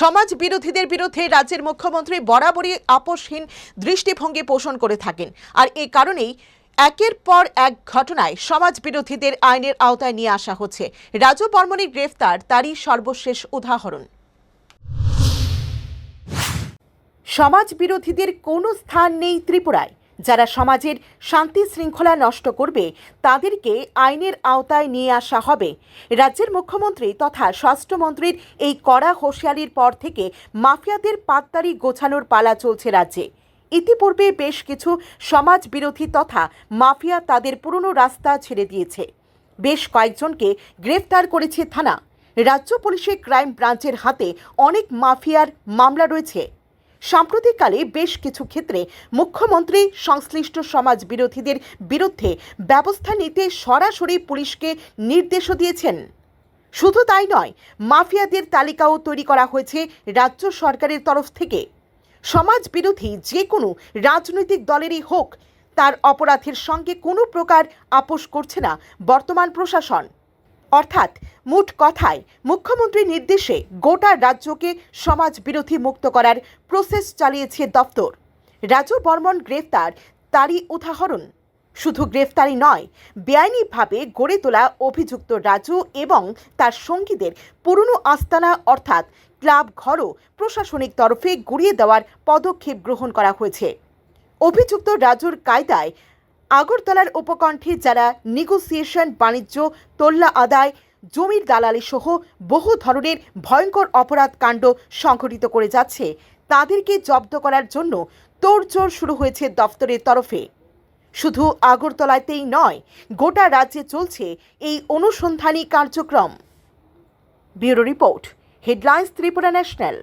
সমাজ বিরোধীদের বিরুদ্ধে রাজ্যের মুখ্যমন্ত্রী বরাবরই আপোষহীন দৃষ্টিভঙ্গি পোষণ করে থাকেন। আর এ কারণেই একের পর এক ঘটনায় সমাজ বিরোধীদের আইনের আওতায় নিয়ে আসা হচ্ছে। রাজু বর্মনের গ্রেফতার, তারই সর্বশেষ উদাহরণ। সমাজ বিরোধীদের কোনো স্থান নেই ত্রিপুরায়। যারা সমাজের শান্তি শৃঙ্খলা নষ্ট করবে, তাদেরকে আইনের আওতায় নিয়ে আসা হবে। রাজ্যের মুখ্যমন্ত্রী তথা স্বরাষ্ট্রমন্ত্রীর এই কড়া হুঁশিয়ারির পর থেকে মাফিয়াদের পাত্তারি গোছানোর পালা চলছে রাজ্যে। ইতিপূর্বে বেশ কিছু সমাজ বিরোধী তথা মাফিয়া তাদের পুরনো রাস্তা ছেড়ে দিয়েছে। বেশ কয়েকজনকে গ্রেফতার করেছে থানা। রাজ্য পুলিশের ক্রাইম ব্রাঞ্চের হাতে অনেক মাফিয়ার মামলা রয়েছে। সাম্প্রতিককালে বেশ কিছু ক্ষেত্রে মুখ্যমন্ত্রী, সংশ্লিষ্ট সমাজ বিরোধীদের বিরুদ্ধে ব্যবস্থা নিতে সরাসরি পুলিশকে নির্দেশও দিয়েছেন। শুধু তাই নয়, মাফিয়াদের তালিকাও তৈরি করা হয়েছে রাজ্য সরকারের তরফ থেকে। সমাজ বিরোধী যে কোনো রাজনৈতিক দলেরই হোক, তার অপরাধের সঙ্গে কোনো প্রকার আপোষ করছে না বর্তমান প্রশাসন। অর্থাৎ মোট কথায় মুখ্যমন্ত্রীর নির্দেশে গোটা রাজ্যকে সমাজ বিরোধী মুক্ত করার প্রসেস চালিয়েছে দপ্তর। রাজু বর্মন গ্রেফতার, তারই উদাহরণ। শুধু গ্রেফতারি নয়, বেআইনিভাবে গড়ে তোলা অভিযুক্ত রাজু এবং তার সঙ্গীদের পুরনো আস্তানা অর্থাৎ ক্লাব ঘরও প্রশাসনিক তরফে গুড়িয়ে দেওয়ার পদক্ষেপ গ্রহণ করা হয়েছে। অভিযুক্ত রাজুর কায়দায় আগরতলার উপকণ্ঠে যারা নেগোসিয়েশন বাণিজ্য, তোল্লা আদায়, জমির দালালি সহ বহু ধরনের ভয়ঙ্কর অপরাধ কাণ্ড সংঘটিত করে যাচ্ছে, তাদেরকে জব্দ করার জন্য তোড়জোড় শুরু হয়েছে দফতরের তরফে। শুধু আগরতলাতেই নয়, গোটা রাজ্যে চলছে এই অনুসন্ধানী কার্যক্রম। Bureau report, headlines Tripura national.